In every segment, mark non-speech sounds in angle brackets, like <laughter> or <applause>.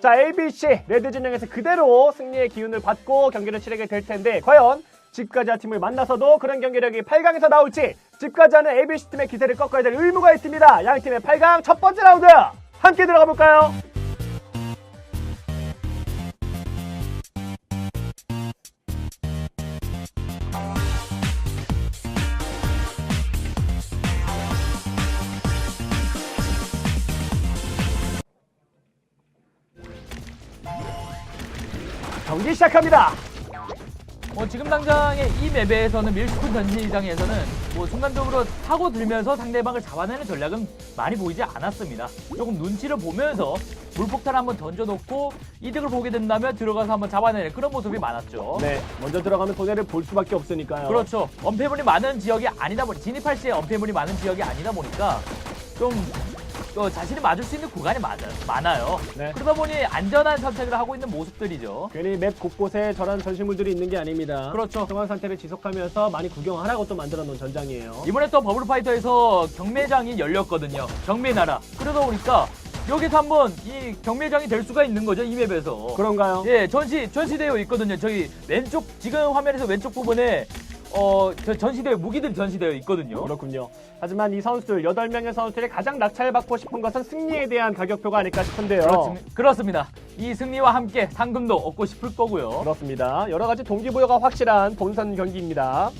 자, ABC 레드 진영에서 그대로 승리의 기운을 받고 경기를 치르게 될 텐데 과연 집가자 팀을 만나서도 그런 경기력이 8강에서 나올지 집가자는 ABC 팀의 기세를 꺾어야 될 의무가 있습니다. 양 팀의 8강 첫 번째 라운드 함께 들어가 볼까요? 시작합니다. 뭐 지금 당장의 이 맵에서는 밀스푼 전시장에서는 뭐 순간적으로 타고 들면서 상대방을 잡아내는 전략은 많이 보이지 않았습니다. 조금 눈치를 보면서 물폭탄 한번 던져놓고 이득을 보게 된다면 들어가서 한번 잡아내는 그런 모습이 많았죠. 네, 먼저 들어가면 손해를 볼 수밖에 없으니까요. 그렇죠. 엄폐물이 많은 지역이 아니다 보니 진입할 시에 엄폐물이 많은 지역이 아니다 보니까 좀 어, 자신이 맞을 수 있는 구간이 많아, 많아요. 네. 그러다 보니 안전한 선택을 하고 있는 모습들이죠. 괜히 맵 곳곳에 저런 전시물들이 있는 게 아닙니다. 그렇죠. 평안 상태를 지속하면서 많이 구경하라고 또 만들어 놓은 전장이에요. 이번에 또 버블파이터에서 경매장이 열렸거든요. 경매 나라. 그러다 보니까 여기서 한번 이 경매장이 될 수가 있는 거죠. 이 맵에서. 그런가요? 예, 전시 전시되어 있거든요. 저기 왼쪽 지금 화면에서 왼쪽 부분에 어, 저 전시되어 무기들이 전시되어 있거든요. 그렇군요. 하지만 이 선수들 8명의 선수들이 가장 낙찰받고 싶은 것은 승리에 대한 가격표가 아닐까 싶은데요. 그렇습니- 그렇습니다. 이 승리와 함께 상금도 얻고 싶을 거고요. 그렇습니다. 여러 가지 동기부여가 확실한 본선 경기입니다.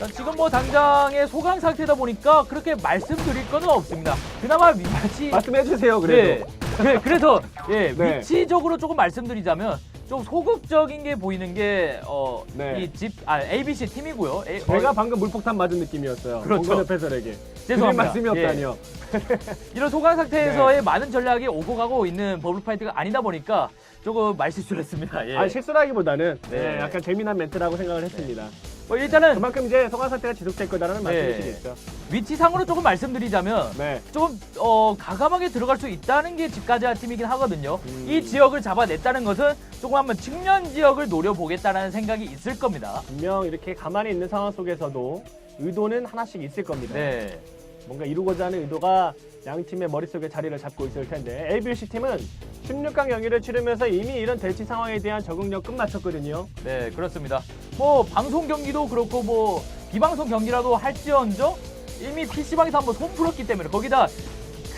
자, 지금 뭐 당장의 소강 상태다 보니까 그렇게 말씀드릴 거는 없습니다. 그나마 위치 말씀해 주세요. 그래도. 네. 그래, 그래서 예, 네. 위치적으로 조금 말씀드리자면 좀 소극적인 게 보이는 게 어, 네. 이 집, 아, ABC 팀이고요. A, 제가 어, 방금 물폭탄 맞은 느낌이었어요. 그렇죠. 공간의 패설에게. 죄송합니다. 말씀이 없다니요. <laughs> 이런 소강 상태에서의 네. 많은 전략이 오고 가고 있는 버블 파이트가 아니다 보니까 조금 말실수를 했습니다. 예. 아 실수라기보다는 네. 네, 약간 재미난 멘트라고 생각을 했습니다. 뭐 일단은 그만큼 이제 소강 상태가 지속될 거다라는 네. 말씀이시겠죠. 위치상으로 조금 말씀드리자면 네. 조금 어, 가감하게 들어갈 수 있다는 게 집가자 팀이긴 하거든요. 음. 이 지역을 잡아냈다는 것은 조금 한번 측면 지역을 노려보겠다는 생각이 있을 겁니다. 분명 이렇게 가만히 있는 상황 속에서도 의도는 하나씩 있을 겁니다. 네. 뭔가 이루고자 하는 의도가 양 팀의 머릿속에 자리를 잡고 있을 텐데 ABC 팀은 16강 경기를 치르면서 이미 이런 대치 상황에 대한 적응력 끝마쳤거든요. 네, 그렇습니다. 뭐 방송 경기도 그렇고 뭐 비방송 경기라도 할지언정 이미 PC방에서 한번 손 풀었기 때문에 거기다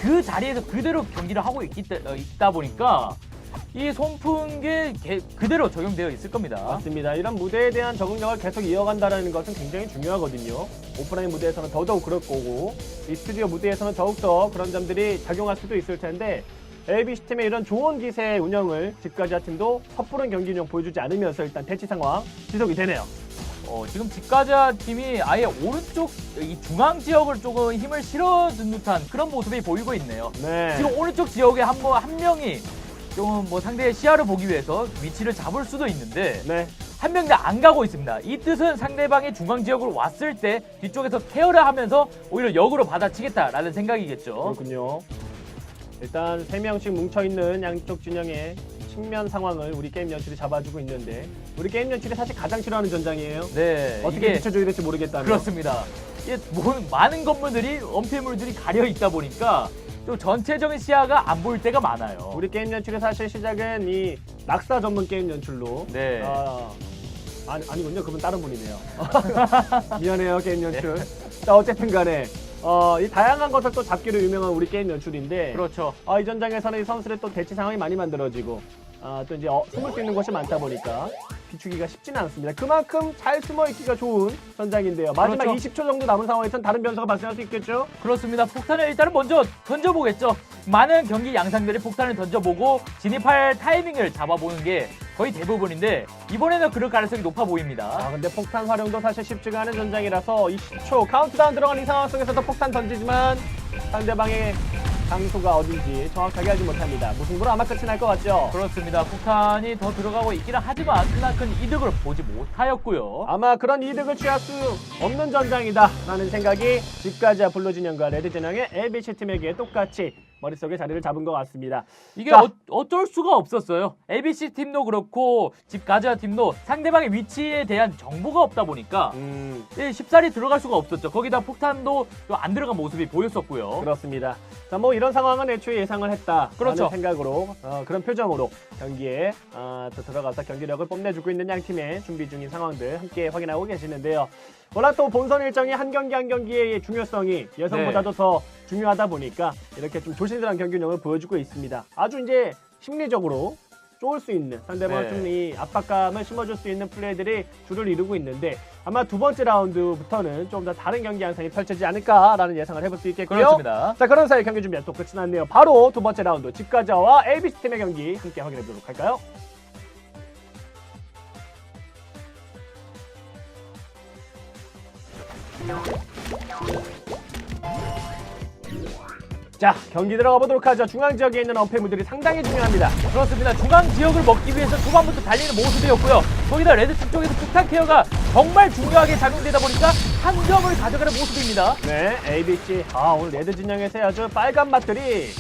그 자리에서 그대로 경기를 하고 있기 때, 어, 있다 보니까 이 개- 그대로 적용되어 있을 겁니다. 맞습니다. 이런 무대에 대한 적응력을 계속 이어간다는 것은 굉장히 중요하거든요. 오프라인 무대에서는 더더욱 그럴 거고 이 스튜디오 무대에서는 더욱더 그런 점들이 작용할 수도 있을 텐데 ABC 팀의 이런 좋은 기세의 운영을 집가지아 팀도 섣부른 경기 운영 보여주지 않으면서 일단 대치 상황 지속이 되네요. 어, 지금 집가자 팀이 아예 오른쪽 이 중앙 지역을 조금 힘을 실어준 듯한 그런 모습이 보이고 있네요. 네. 지금 오른쪽 지역에 한, 번, 한 명이 좀 뭐 상대의 시야를 보기 위해서 위치를 잡을 수도 있는데 네. 한 명도 안 가고 있습니다. 이 뜻은 상대방이 중앙 지역으로 왔을 때 뒤쪽에서 케어를 하면서 오히려 역으로 받아치겠다라는 생각이겠죠. 그렇군요. 일단 세 명씩 뭉쳐 있는 양쪽 진영의 측면 상황을 우리 게임 연출이 잡아주고 있는데 우리 게임 연출이 사실 가장 싫어하는 전장이에요. 네, 어떻게 이게 비춰줘야 될지 모르겠다는. 그렇습니다. 이게 뭐, 많은 건물들이 엄폐물들이 가려 있다 보니까 좀 전체적인 시야가 안 보일 때가 많아요. 우리 게임 연출의 사실 시작은 이 낙사 전문 게임 연출로. 네. 아, 아니, 아니군요. 그분 다른 분이네요. <laughs> 미안해요, 게임 연출. 자, 어쨌든 간에. 어, 이 다양한 것을 또 잡기로 유명한 우리 게임 연출인데. 그렇죠. 아, 이 전장에서는 이 선수들의 또 대치 상황이 많이 만들어지고, 아, 또 이제 어, 숨을 수 있는 곳이 많다 보니까 비추기가 쉽지는 않습니다. 그만큼 잘 숨어 있기가 좋은 전장인데요. 마지막 그렇죠. 20초 정도 남은 상황에선 다른 변수가 발생할 수 있겠죠? 그렇습니다. 폭탄을 일단은 먼저 던져보겠죠. 많은 경기 양상들이 폭탄을 던져보고 진입할 타이밍을 잡아보는 게 거의 대부분인데 이번에는 그럴 가능성이 높아 아, 보입니다. 근데 폭탄 활용도 사실 쉽지가 않은 전장이라서 20초 카운트다운 들어간 이 상황 속에서도 폭탄 던지지만 상대방의 장소가 어딘지 정확하게 알지 못합니다. 무승부로 아마 끝이 날 것 같죠? 그렇습니다. 폭탄이 더 들어가고 있기는 하지만 크나큰 이득을 보지 못하였고요. 아마 그런 이득을 취할 수 없는 전장이다 라는 생각이 집가지와 블루 진영과 레드 진영의 ABC 팀에게 똑같이 머릿속에 자리를 잡은 것 같습니다. 이게 자. 어, 어쩔 수가 없었어요. ABC 팀도 그렇고 집 가자 팀도 상대방의 위치에 대한 정보가 없다 보니까 음, 예, 쉽사리 들어갈 수가 없었죠. 거기다 폭탄도 또안 들어간 모습이 보였었고요. 그렇습니다. 자, 뭐 이런 상황은 애초에 예상을 했다. 그렇죠. 라는 생각으로 어, 그런 표정으로 경기에 어, 또 들어가서 경기력을 뽐내주고 있는 양 팀의 준비 중인 상황들 함께 확인하고 계시는데요. 워낙 또 본선 일정이 한 경기 한 경기의 중요성이 예선보다도 더 중요하다 보니까 이렇게 좀 조신들한 경기 운영을 보여주고 있습니다. 아주 이제 심리적으로 쫄수 있는 상대방을 네. 좀이 압박감을 심어줄 수 있는 플레이들이 주를 이루고 있는데 아마 두 번째 라운드부터는 좀 더 다른 경기 양상이 펼쳐지지 않을까라는 예상을 해볼 수 있겠고요. 그렇습니다. 자 그런 사이 경기 준비가 또 끝이 났네요. 바로 두 번째 라운드 집가자와 ABC 팀의 경기 함께 확인해 보도록 할까요? 자 경기 들어가 보도록 하죠. 중앙 지역에 있는 어패물들이 상당히 중요합니다. 그렇습니다. 중앙 지역을 먹기 위해서 초반부터 달리는 모습이었고요. 거기다 레드팀 쪽에서 폭탄 케어가 정말 중요하게 작용되다 보니까 한 점을 가져가는 모습입니다. 네, ABC. 아 오늘 레드 진영에서 아주 빨간 맛들이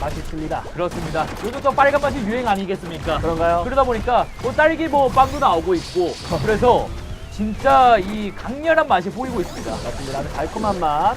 맛있습니다. 그렇습니다. 요즘 또 빨간 맛이 유행 아니겠습니까? 그런가요? 그러다 보니까 뭐 딸기 뭐 빵도 나오고 있고 그래서 진짜 이 강렬한 맛이 보이고 있습니다. 맞습니다. 아주 달콤한 맛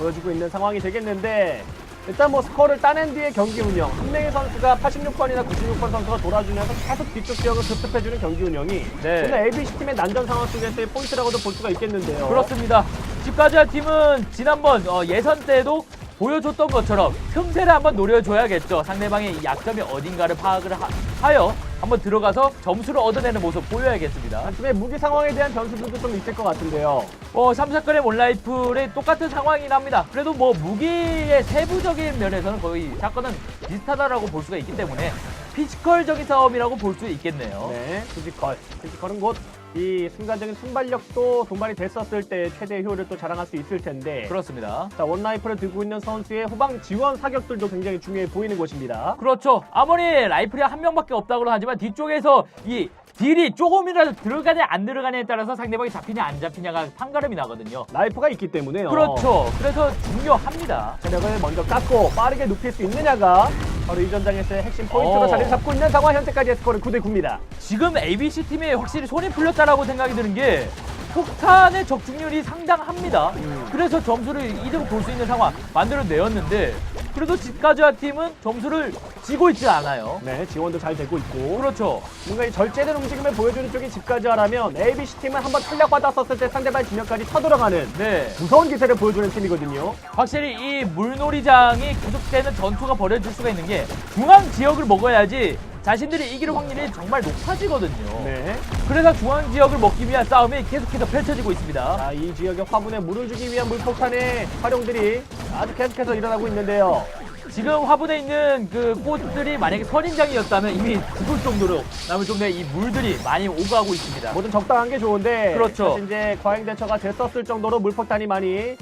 보여주고 있는 상황이 되겠는데 일단 뭐 스코어를 따낸 뒤에 경기 운영 한 명의 선수가 86번이나 96번 선수가 돌아주면서 계속 뒤쪽 지역을 급습해주는 경기 운영이 네. 오늘 ABC 팀의 난전 상황 속에서의 포인트라고도 볼 수가 있겠는데요. 그렇습니다. 집가지아 팀은 지난번 어, 예선 때도 보여줬던 것처럼 틈새를 한번 노려줘야겠죠. 상대방의 이 약점이 어딘가를 파악을 하, 여 한번 들어가서 점수를 얻어내는 모습 보여야겠습니다. 한 팀의 무기 상황에 대한 변수들도 좀 있을 것 같은데요. 어, 3사건의 온라이플의 똑같은 상황이긴 합니다. 그래도 뭐 무기의 세부적인 면에서는 거의 사건은 비슷하다라고 볼 수가 있기 때문에 피지컬적인 싸움이라고 볼 수 있겠네요. 네, 피지컬. 피지컬은 곧 이 순간적인 순발력도 동반이 됐었을 때 최대 효율을 또 자랑할 수 있을 텐데. 그렇습니다. 자, 원라이프를 들고 있는 선수의 후방 지원 사격들도 굉장히 중요해 보이는 곳입니다. 그렇죠. 아무리 라이플이 한 명밖에 없다고 하지만 뒤쪽에서 이 딜이 조금이라도 들어가냐 안 들어가냐에 따라서 상대방이 잡히냐 안 잡히냐가 판가름이 나거든요. 라이프가 있기 때문에요. 그렇죠. 그래서 중요합니다. 체력을 먼저 깎고 빠르게 눕힐 수 있느냐가 바로 이 전장에서의 핵심 포인트로 어. 자리를 잡고 있는 상황 현재까지의 스코어는 9대 9입니다. 지금 ABC 팀이 확실히 손이 풀렸다라고 생각이 드는 게 폭탄의 적중률이 상당합니다. 음. 그래서 점수를 이대로 볼 수 있는 상황 만들어내었는데 그래도 집가즈아 팀은 점수를 지고 있지 않아요. 네, 지원도 잘 되고 있고. 그렇죠. 뭔가 이 절제된 움직임을 보여주는 쪽이 집까지 하라면 ABC 팀은 한번 탄력받았었을 때 상대방 진영까지 쳐들어가는 네. 무서운 기세를 보여주는 팀이거든요. 확실히 이 물놀이장이 계속되는 전투가 벌어질 수가 있는 게 중앙 지역을 먹어야지 자신들이 이길 확률이 정말 높아지거든요. 네. 그래서 중앙 지역을 먹기 위한 싸움이 계속해서 펼쳐지고 있습니다. 자, 이 지역의 화분에 물을 주기 위한 물폭탄의 활용들이 아주 계속해서 일어나고 있는데요. 지금 화분에 있는 그 꽃들이 만약에 선인장이었다면 이미 죽을 정도로 남을 정도의 이 물들이 많이 오가고 있습니다. 뭐든 적당한 게 좋은데 그렇죠. 사실 이제 과잉 대처가 됐었을 정도로 물폭탄이 많이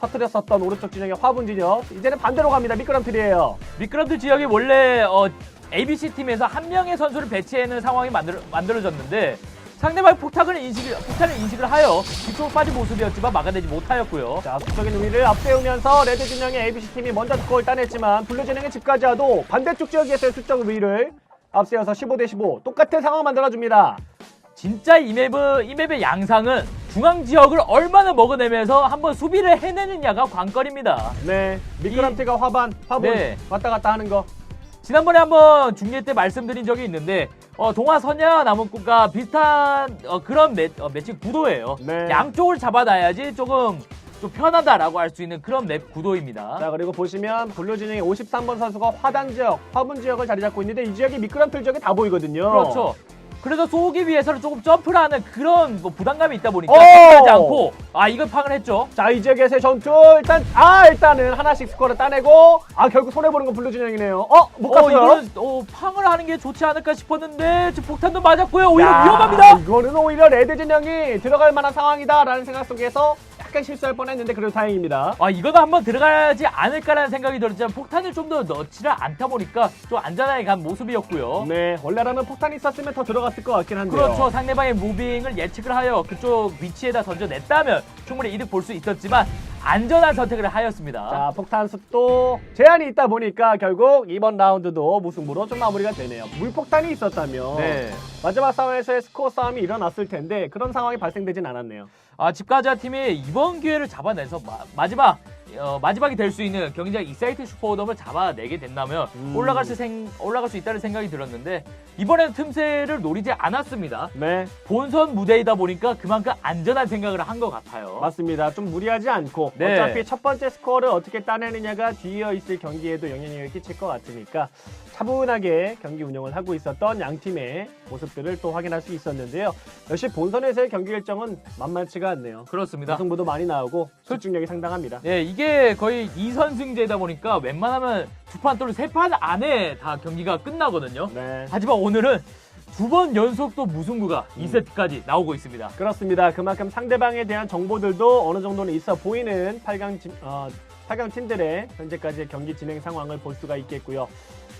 터뜨렸었던 오른쪽 진영의 화분 진영 이제는 반대로 갑니다. 미끄럼틀이에요. 미끄럼틀 지역이 원래 어, ABC 팀에서 한 명의 선수를 배치해놓은 상황이 만들, 만들어졌는데 상대방의 폭탄을 인식을 폭탄을 인식을 하여 뒤쪽으로 빠진 모습이었지만 막아내지 못하였고요. 자, 수적인 우위를 앞세우면서 레드 진영의 ABC 팀이 먼저 스코어를 따냈지만 블루 진영의 집까지 와도 반대쪽 지역에서의 수적 우위를 앞세워서 15 대 15 똑같은 상황 만들어줍니다. 진짜 이 맵의, 이 맵의 양상은 중앙 지역을 얼마나 먹어내면서 한번 수비를 해내느냐가 관건입니다. 네, 미끄럼틀과 화반, 화분 네. 왔다 갔다 하는 거. 지난번에 한번 중계 때 말씀드린 적이 있는데 어, 동화 선야 나무꽃과 비슷한 어, 그런 매, 어, 매치 구도예요. 네. 양쪽을 잡아놔야지 조금 좀 편하다라고 할 수 있는 그런 맵 구도입니다. 자, 그리고 보시면 블루 진영의 53번 선수가 화단 지역, 화분 지역을 자리 잡고 있는데 이 지역이 미끄럼틀 지역이 다 보이거든요. 그렇죠. 그래서 쏘기 위해서는 조금 점프를 하는 그런 뭐 부담감이 있다 보니까 오! 점프하지 않고 아 이걸 파악을 했죠. 자, 이 지역에서의 전투 일단 아, 일단은 하나씩 스코어를 따내고 아, 결국 손해 보는 건 블루 진영이네요. 어, 못 어, 갔어요. 이거는 어, 팡을 하는 게 좋지 않을까 싶었는데 지금 폭탄도 맞았고요. 오히려 야, 위험합니다. 이거는 오히려 레드 진영이 들어갈 만한 상황이다라는 생각 속에서 약간 실수할 뻔했는데 그래도 다행입니다. 아 이거도 한번 들어가지 않을까라는 생각이 들었지만 폭탄을 좀 더 넣지를 않다 보니까 좀 안전하게 간 모습이었고요. 네, 원래라면 폭탄이 있었으면 더 들어갔을 것 같긴 한데요. 그렇죠. 상대방의 무빙을 예측을 하여 그쪽 위치에다 던져냈다면 충분히 이득 볼 수 있었지만 안전한 선택을 하였습니다. 자, 폭탄 숫도 제한이 있다 보니까 결국 이번 라운드도 무승부로 좀 마무리가 되네요. 물폭탄이 있었다면 네. 마지막 싸움에서의 스코어 싸움이 일어났을 텐데 그런 상황이 발생되진 않았네요. 아, 집가자 팀이 이번 기회를 잡아내서 마, 지막 어, 마지막이 될 수 있는 경기장 익사이트 슈퍼오덤을 잡아내게 된다면 음. 올라갈 수 생, 올라갈 수 있다는 생각이 들었는데 이번에는 틈새를 노리지 않았습니다. 네, 본선 무대이다 보니까 그만큼 안전한 생각을 한 것 같아요. 맞습니다. 좀 무리하지 않고 네. 어차피 첫 번째 스코어를 어떻게 따내느냐가 뒤이어 있을 경기에도 영향력을 끼칠 것 같으니까 차분하게 경기 운영을 하고 있었던 양 팀의 모습들을 또 확인할 수 있었는데요. 역시 본선에서의 경기 일정은 만만치가 않네요. 그렇습니다. 승부도 많이 나오고 집중력이 상당합니다. 네, 이게 거의 2선승제다 보니까 웬만하면 두 판 또는 세 판 안에 다 경기가 끝나거든요. 네. 하지만 오늘은 두 번 연속 또 무승부가 2세트까지 나오고 있습니다. 그렇습니다. 그만큼 상대방에 대한 정보들도 어느 정도는 있어 보이는 8강, 팀, 어, 8강 팀들의 현재까지의 경기 진행 상황을 볼 수가 있겠고요.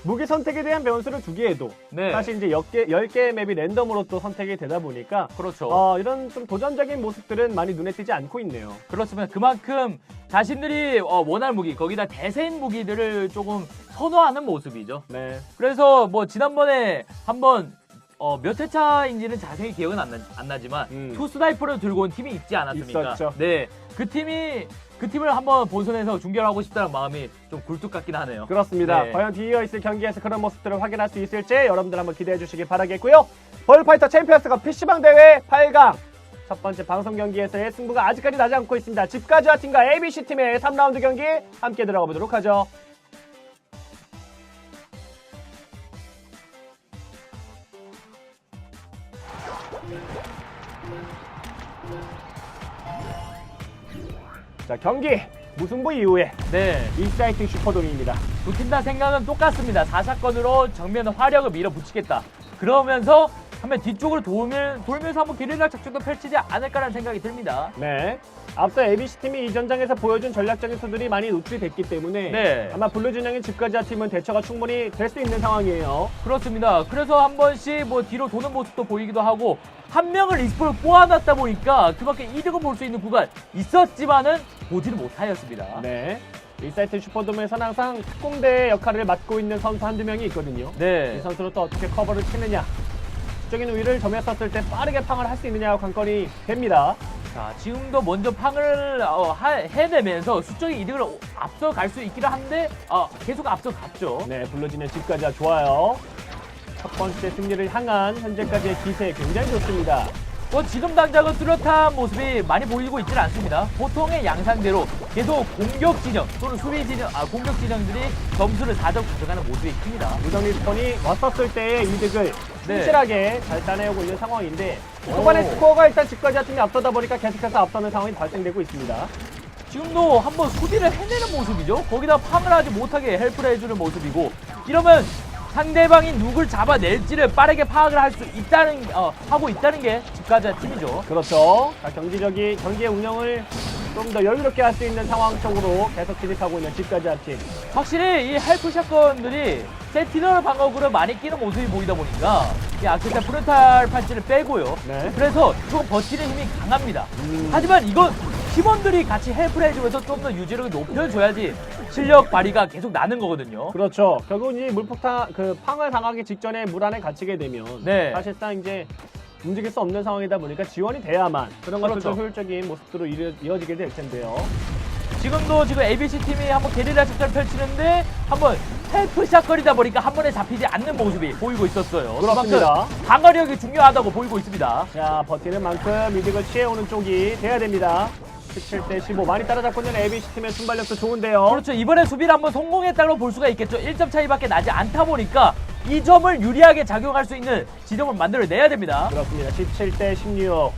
무기 선택에 대한 변수를 두기에도 네. 사실 이제 10개, 10개의 맵이 랜덤으로 또 선택이 되다 보니까 그렇죠. 어, 이런 좀 도전적인 모습들은 많이 눈에 띄지 않고 있네요. 그렇습니다. 그만큼 자신들이 어, 원할 무기, 거기다 대세인 무기들을 조금 선호하는 모습이죠. 네. 그래서 뭐 지난번에 한번 어, 몇 회차인지는 자세히 기억은 안, 나, 지만 음. 투 스나이퍼를 들고 온 팀이 있지 않았습니까? 있었죠. 네, 그 팀이 그 팀을 한번 본선에서 중결하고 싶다는 마음이 좀 굴뚝 같긴 하네요. 그렇습니다. 네. 과연 뒤이어 있을 경기에서 그런 모습들을 확인할 수 있을지 여러분들 한번 기대해 주시기 바라겠고요. 벌파이터 챔피언스가 PC방 대회 8강 첫 번째 방송 경기에서의 승부가 아직까지 나지 않고 있습니다. 집가주아 팀과 ABC 팀의 3라운드 경기 함께 들어가 보도록 하죠. 자 경기 무승부 이후에 네, 익사이팅 슈퍼돔입니다. 두 팀 다 생각은 똑같습니다. 4사건으로 정면 화력을 밀어붙이겠다. 그러면서 한번 뒤쪽으로 돌면, 돌면서 한번 게릴라 작전도 펼치지 않을까라는 생각이 듭니다. 네. 앞서 ABC 팀이 이 전장에서 보여준 전략적인 수들이 많이 노출이 됐기 때문에 네. 아마 블루 진영의 집가자 팀은 대처가 충분히 될 수 있는 상황이에요. 그렇습니다. 그래서 한 번씩 뭐 뒤로 도는 모습도 보이기도 하고 한 명을 리스폰을 꼬아놨다 보니까 그만큼 이득을 볼 수 있는 구간 있었지만은 보지를 못하였습니다. 네. 이 사이트 슈퍼돔에서는 항상 특공대 역할을 맡고 있는 선수 한두 명이 있거든요. 이 네. 선수로 또 어떻게 커버를 치느냐. 수적인 우위를 점했었을 때 빠르게 팡을 할 수 있느냐가 관건이 됩니다. 자, 지금도 먼저 팡을 어, 하- 해내면서 수적인 이득을 앞서 갈 수 있기는 한데 어, 계속 앞서 갔죠. 네, 블루진의 집가자 좋아요. 첫 번째 승리를 향한 현재까지의 기세 굉장히 좋습니다. 뭐 지금 당장은 뚜렷한 모습이 많이 보이고 있지는 않습니다. 보통의 양상대로 계속 공격 진영 또는 수비 진영, 아 공격 진영들이 점수를 4점 가져가는 모습이 큽니다. 우정 리스폰이 왔었을 때의 이득을 네. 충실하게 잘 따내오고 있는 상황인데 초반에 오. 스코어가 일단 집까지 팀이 앞서다 보니까 계속해서 앞서는 상황이 발생되고 있습니다. 지금도 한번 수비를 해내는 모습이죠. 거기다 팡을 하지 못하게 헬프를 해주는 모습이고 이러면 상대방이 누굴 잡아낼지를 빠르게 파악을 할 수 있다는 어, 하고 있다는 게 집가자 팀이죠. 그렇죠. 자, 경기적이 경기의 운영을 좀 더 여유롭게 할 수 있는 상황 쪽으로 계속 진입하고 있는 집까지 팀. 확실히 이 헬프 샷건들이 세티너 방어구를 많이 끼는 모습이 보이다 보니까 이 아크타 프론탈 판치를 빼고요. 네. 그래서 조금 버티는 힘이 강합니다. 음. 하지만 이건 팀원들이 같이 헬프를 해주면서 좀 더 유지력을 높여줘야지 실력 발휘가 계속 나는 거거든요. 그렇죠. 결국 이 물폭탄 그 팡을 당하기 직전에 물 안에 갇히게 되면 네. 사실상 이제 움직일 수 없는 상황이다 보니까 지원이 돼야만 그런 것들도 그렇죠. 효율적인 모습으로 이어, 이어지게 될 텐데요. 지금도 지금 ABC 팀이 한번 게릴라 작전을 펼치는데 한번 헬프 샷건이다 보니까 한 번에 잡히지 않는 모습이 보이고 있었어요. 그렇습니다. 방어력이 중요하다고 보이고 있습니다. 자, 버티는 만큼 이득을 취해오는 쪽이 돼야 됩니다. 17대 15 많이 따라잡고 있는 ABC 팀의 순발력도 좋은데요. 그렇죠. 이번에 수비를 한번 성공했다고 볼 수가 있겠죠. 1점 차이밖에 나지 않다 보니까 이 점을 유리하게 작용할 수 있는 지점을 만들어내야 됩니다. 그렇습니다. 17대 16.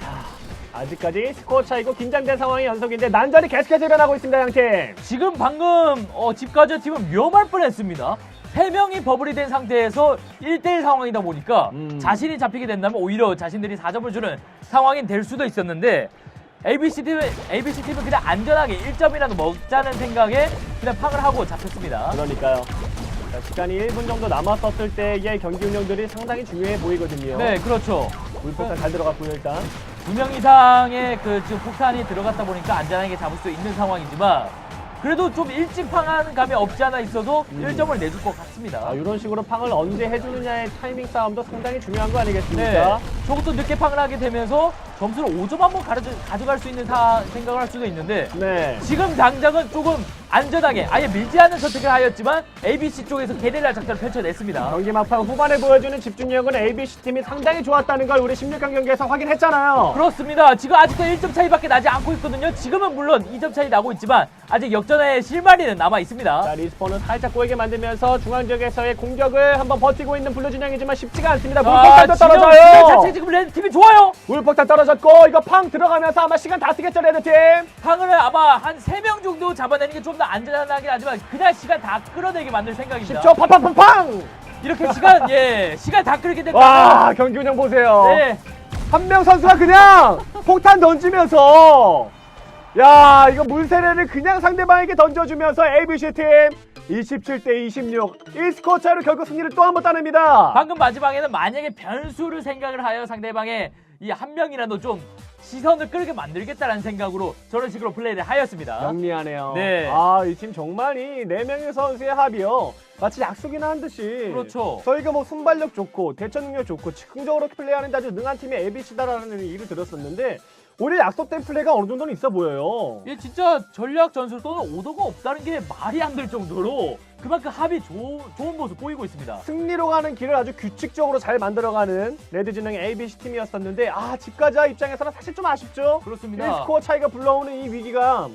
자, 아직까지 스코어 차이고 긴장된 상황이 연속인데 난전이 계속해서 일어나고 있습니다, 양팀. 지금 방금 어, 집가져 팀은 위험할 뻔했습니다. 세 명이 버블이 된 상태에서 1대1 상황이다 보니까 음. 자신이 잡히게 된다면 오히려 자신들이 4점을 주는 상황이 될 수도 있었는데 ABC 팀은 ABC 팀은 그냥 안전하게 1점이라도 먹자는 생각에 그냥 팡을 하고 잡혔습니다. 그러니까요. 자, 시간이 1분 정도 남았었을 때의 경기 운영들이 상당히 중요해 보이거든요. 네, 그렇죠. 물폭탄 잘 들어갔고요 일단. 두 명 이상의 그 지금 폭탄이 들어갔다 보니까 안전하게 잡을 수 있는 상황이지만 그래도 좀 일찍 방하는 감이 없지 않아 있어도 1점을 내줄 것 같습니다. 아, 이런 식으로 팡을 언제 해주느냐의 타이밍 싸움도 상당히 중요한 거 네. 아니겠습니까? 저것도 늦게 팡을 하게 되면서 점수를 5점 한번 가져, 가져갈 수 있는 사, 생각을 할 수도 있는데 네. 지금 당장은 조금 안전하게 아예 밀지 않는 선택을 하였지만 ABC 쪽에서 게릴라 작전을 펼쳐냈습니다. 경기 막판 후반에 보여주는 집중력은 ABC 팀이 상당히 좋았다는 걸 우리 16강 경기에서 확인했잖아요. 그렇습니다. 지금 아직도 1점 차이밖에 나지 않고 있거든요. 지금은 물론 2점 차이 나고 있지만 아직 역 전의 실마리는 남아 있습니다. 자, 리스폰은 살짝 꼬이게 만들면서 중앙 지역에서의 공격을 한번 버티고 있는 블루 진영이지만 쉽지가 않습니다. 물폭탄도 떨어져요. 자체 지금 레드 팀이 좋아요. 물폭탄 떨어졌고 이거 팡 들어가면서 아마 시간 다 쓰겠죠 레드 팀. 팡을 아마 한 3명 정도 잡아내는 게 좀 더 안전하긴 하지만 그냥 시간 다 끌어내게 만들 생각입니다. 10초 팡팡팡팡. 이렇게 시간 예 시간 다 끌게 된다. 와 경기 운영 보세요. 네. 한 명 선수가 그냥 폭탄 던지면서 야 이거 물세례를 그냥 상대방에게 던져주면서 ABC 팀 27대 26 1스코어 차이로 결국 승리를 또 한 번 따냅니다. 방금 마지막에는 만약에 변수를 생각을 하여 상대방의 이 한 명이라도 좀 시선을 끌게 만들겠다라는 생각으로 저런 식으로 플레이를 하였습니다. 영리하네요. 네. 아, 이 팀 정말 이 네 명의 선수의 합이요. 마치 약속이나 한 듯이. 그렇죠. 저희가 뭐 순발력 좋고 대처 능력 좋고 즉흥적으로 플레이하는 데 아주 능한 팀이 ABC다라는 얘기를 들었었는데 오히려 약속된 플레이가 어느 정도는 있어 보여요. 이게 진짜 전략 전술 또는 오더가 없다는 게 말이 안 될 정도로 그만큼 합이 조, 좋은 모습 보이고 있습니다. 승리로 가는 길을 아주 규칙적으로 잘 만들어가는 레드 진영의 ABC 팀이었었는데 아 집가자 입장에서는 사실 좀 아쉽죠. 그렇습니다. 1스코어 차이가 불러오는 이 위기감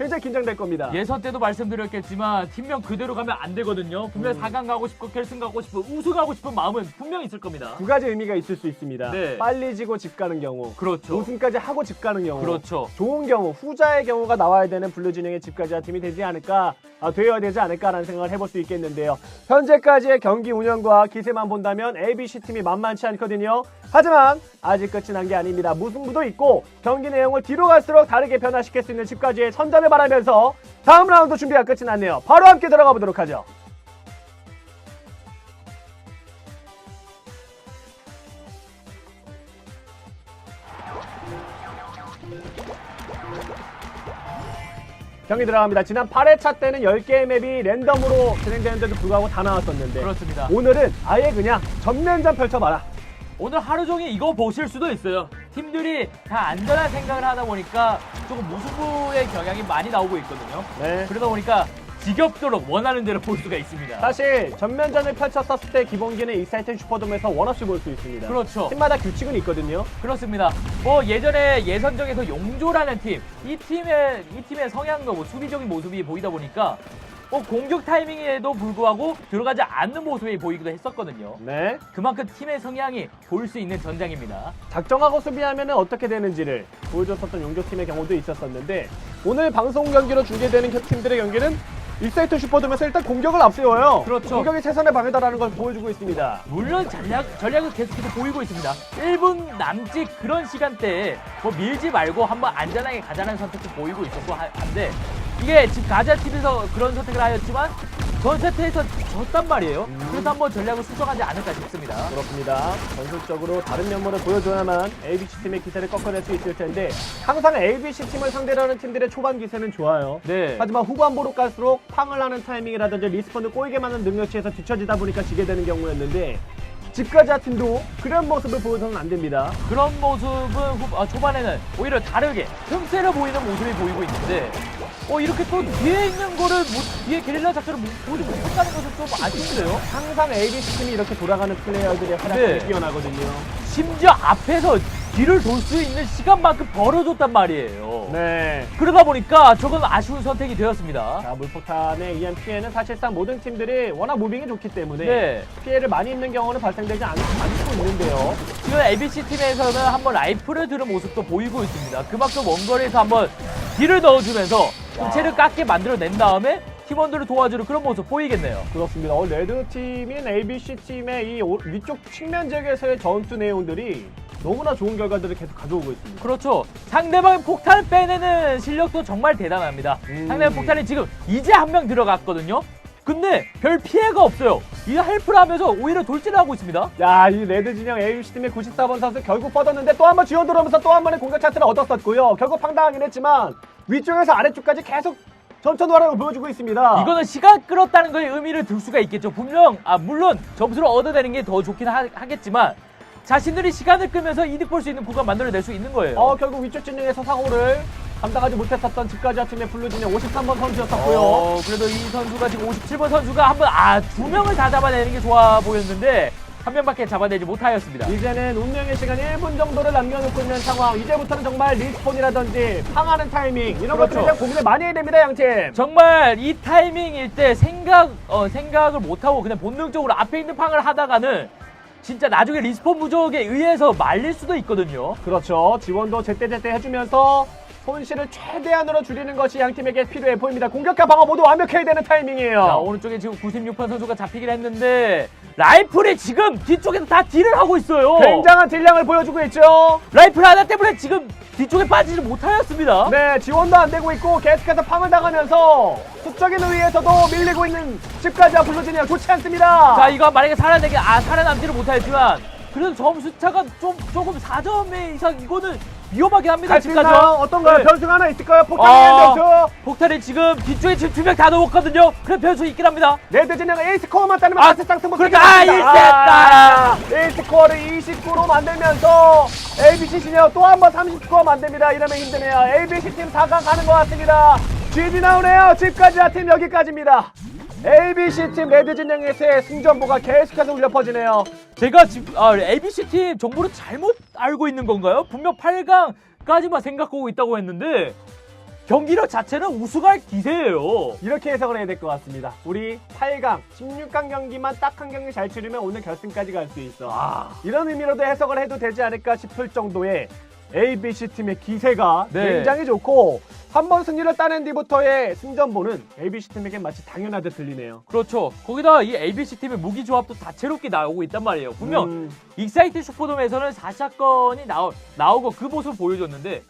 굉장히 긴장될 겁니다. 예선 때도 말씀드렸겠지만 팀명 그대로 가면 안 되거든요. 분명 음. 4강 가고 싶고 결승 가고 싶고 우승하고 싶은 마음은 분명 있을 겁니다. 두 가지 의미가 있을 수 있습니다. 네. 빨리 지고 집 가는 경우, 그렇죠. 우승까지 하고 집 가는 경우, 그렇죠. 좋은 경우, 후자의 경우가 나와야 되는 블루 진영의 집가자 팀이 되지 않을까, 아, 되어야 되지 않을까라는 생각을 해볼 수 있겠는데요. 현재까지의 경기 운영과 기세만 본다면 ABC 팀이 만만치 않거든요. 하지만 아직 끝이 난 게 아닙니다. 무승부도 있고 경기 내용을 뒤로 갈수록 다르게 변화시킬 수 있는 집까지의 선전을 바라면서 다음 라운드 준비가 끝이 났네요. 바로 함께 들어가 보도록 하죠. 경기 들어갑니다. 지난 8회차 때는 10개의 맵이 랜덤으로 진행되는데도 불구하고 다 나왔었는데 그렇습니다. 오늘은 아예 그냥 전면전 펼쳐봐라. 오늘 하루 종일 이거 보실 수도 있어요. 팀들이 다 안전한 생각을 하다 보니까 조금 무승부의 경향이 많이 나오고 있거든요. 네. 그러다 보니까 지겹도록 원하는 대로 볼 수가 있습니다. 사실 전면전을 펼쳤었을 때 기본기는 익사이트 슈퍼돔에서 원없이 볼 수 있습니다. 그렇죠. 팀마다 규칙은 있거든요. 그렇습니다. 뭐 예전에 예선정에서 용조라는 팀, 이 팀의 이 팀의 성향도 뭐 수비적인 모습이 보이다 보니까 뭐 공격 타이밍에도 불구하고 들어가지 않는 모습이 보이기도 했었거든요. 네. 그만큼 팀의 성향이 보일 수 있는 전장입니다. 작정하고 수비하면 어떻게 되는지를 보여줬었던 용조팀의 경우도 있었었는데 오늘 방송 경기로 중계되는 팀들의 경기는 익사이트 슈퍼돔에서 일단 공격을 앞세워요. 그렇죠. 공격이 최선의 방해다라는 걸 보여주고 있습니다. 물론 전략, 전략은 계속해서 보이고 있습니다. 1분 남짓 그런 시간대에 뭐 밀지 말고 한번 안전하게 가자는 선택도 보이고 있었고 하- 한데 이게 지금 가자팀에서 그런 선택을 하였지만 전 세트에서 졌단 말이에요. 그래서 한번 전략을 수정하지 않을까 싶습니다. 그렇습니다. 전술적으로 다른 면모를 보여줘야만 ABC 팀의 기세를 꺾어낼 수 있을 텐데 항상 ABC 팀을 상대로 하는 팀들의 초반 기세는 좋아요. 네. 하지만 후반부로 갈수록 팡을 하는 타이밍이라든지 리스폰을 꼬이게 만든 능력치에서 뒤처지다 보니까 지게 되는 경우였는데 집가자 팀도 그런 모습을 보여서는 안 됩니다. 그런 모습은 후, 아, 초반에는 오히려 다르게 틈새를 보이는 모습이 보이고 있는데 어 이렇게 또 뒤에 있는 거를 뭐, 뒤에 게릴라 작전을 못- 보지 못했다는 것은 좀 아쉬운데요. 항상 ABC 팀이 이렇게 돌아가는 플레이어들의 활약이 네. 뛰어나거든요. 심지어 앞에서 뒤를 돌 수 있는 시간만큼 벌어줬단 말이에요. 네. 그러다 보니까 조금 아쉬운 선택이 되었습니다. 자, 물폭탄에 의한 피해는 사실상 모든 팀들이 워낙 무빙이 좋기 때문에 네. 피해를 많이 입는 경우는 발생되지 않, 않고 있는데요. 지금 ABC 팀에서는 한번 라이프를 들은 모습도 보이고 있습니다. 그만큼 원거리에서 한번 딜을 넣어주면서 체를 깎게 만들어낸 다음에 팀원들을 도와주는 그런 모습 보이겠네요. 그렇습니다. 어, 레드 팀인 ABC 팀의 이 오- 위쪽 측면 지역에서의 전투 내용들이 너무나 좋은 결과들을 계속 가져오고 있습니다. 그렇죠. 상대방의 폭탄을 빼내는 실력도 정말 대단합니다. 음. 상대방 폭탄이 지금 이제 한 명 들어갔거든요. 근데 별 피해가 없어요. 이 헬프를 하면서 오히려 돌진을 하고 있습니다. 야, 이 레드 진영 ABC 팀의 94번 선수 결국 뻗었는데 또 한 번 지원 들어오면서 또 한 번의 공격 차트를 얻었었고요. 결국 황당하긴 했지만 위쪽에서 아래쪽까지 계속 전천후활을 보여주고 있습니다. 이거는 시간 끌었다는 거에 의미를 둘 수가 있겠죠. 분명 아 물론 점수를 얻어내는 게 더 좋긴 하, 하겠지만 자신들이 시간을 끄면서 이득 볼 수 있는 구간 만들어낼 수 있는 거예요. 어, 결국 위쪽 진영에서 상호를 감당하지 못했었던 집까지 팀의 블루 진영 53번 선수였었고요. 어, 그래도 이 선수가 지금 57번 선수가 한번 아 두 명을 다 잡아내는 게 좋아 보였는데 한 명밖에 잡아내지 못하였습니다. 이제는 운명의 시간 1분 정도를 남겨놓고 있는 상황. 이제부터는 정말 리스폰이라든지 항하는 타이밍 이런 그렇죠. 것들에 대한 고민을 많이 해야 됩니다, 양팀. 정말 이 타이밍일 때 생각 어, 생각을 못 하고 그냥 본능적으로 앞에 있는 팡을 하다가는 진짜 나중에 리스폰 부족에 의해서 말릴 수도 있거든요. 그렇죠. 지원도 제때제때 해주면서 손실을 최대한으로 줄이는 것이 양 팀에게 필요해 보입니다. 공격과 방어 모두 완벽해야 되는 타이밍이에요. 자, 오른쪽에 지금 96번 선수가 잡히긴 했는데 라이플이 지금 뒤쪽에서 다 딜을 하고 있어요. 굉장한 딜량을 보여주고 있죠. 라이플 하나 때문에 지금 뒤쪽에 빠지지 못하였습니다. 네, 지원도 안 되고 있고 계속해서 팡을 당하면서 수적인 의위에서도 밀리고 있는 집까지와 불러지네요. 좋지 않습니다. 자, 이거 만약에 살아내기 아 살아남지를 못하였지만 그래도 점수 차가 좀 조금 4점 이상 이거는 위험하긴 합니다. 지금까지. 있나요? 어떤가요? 네. 변수가 하나 있을까요? 폭탄의 아. 변수. 폭탄이 지금 뒤쪽에 지금 두 명 다 넣었거든요. 그럼 변수 있긴 합니다. 레드 진영 에이스 코어만 따르면 아, 사실상 승부 그러니까 아, 일세다. 에이스 코어를 29로 만들면서 ABC 진영 또한 번 30스코어 만듭니다. 이러면 힘드네요. ABC 팀 4강 가는 것 같습니다. GG 나오네요. 집까지 팀 여기까지입니다. ABC 팀 레드 진영에서의 승전보가 계속해서 울려 퍼지네요. 제가 지금 아, ABC 팀 정보를 잘못 알고 있는 건가요? 분명 8강까지만 생각하고 있다고 했는데 경기력 자체는 우승할 기세예요. 이렇게 해석을 해야 될 것 같습니다. 우리 8강, 16강 경기만 딱 한 경기 잘 치르면 오늘 결승까지 갈 수 있어. 아, 이런 의미로도 해석을 해도 되지 않을까 싶을 정도의 ABC 팀의 기세가 네. 굉장히 좋고 한 번 승리를 따낸 뒤부터의 승전보는 ABC 팀에게 마치 당연하듯 들리네요. 그렇죠. 거기다 이 ABC 팀의 무기 조합도 다채롭게 나오고 있단 말이에요. 분명 음, 익사이트 슈퍼돔에서는 4사건이 나오, 나오고 그 모습을 보여줬는데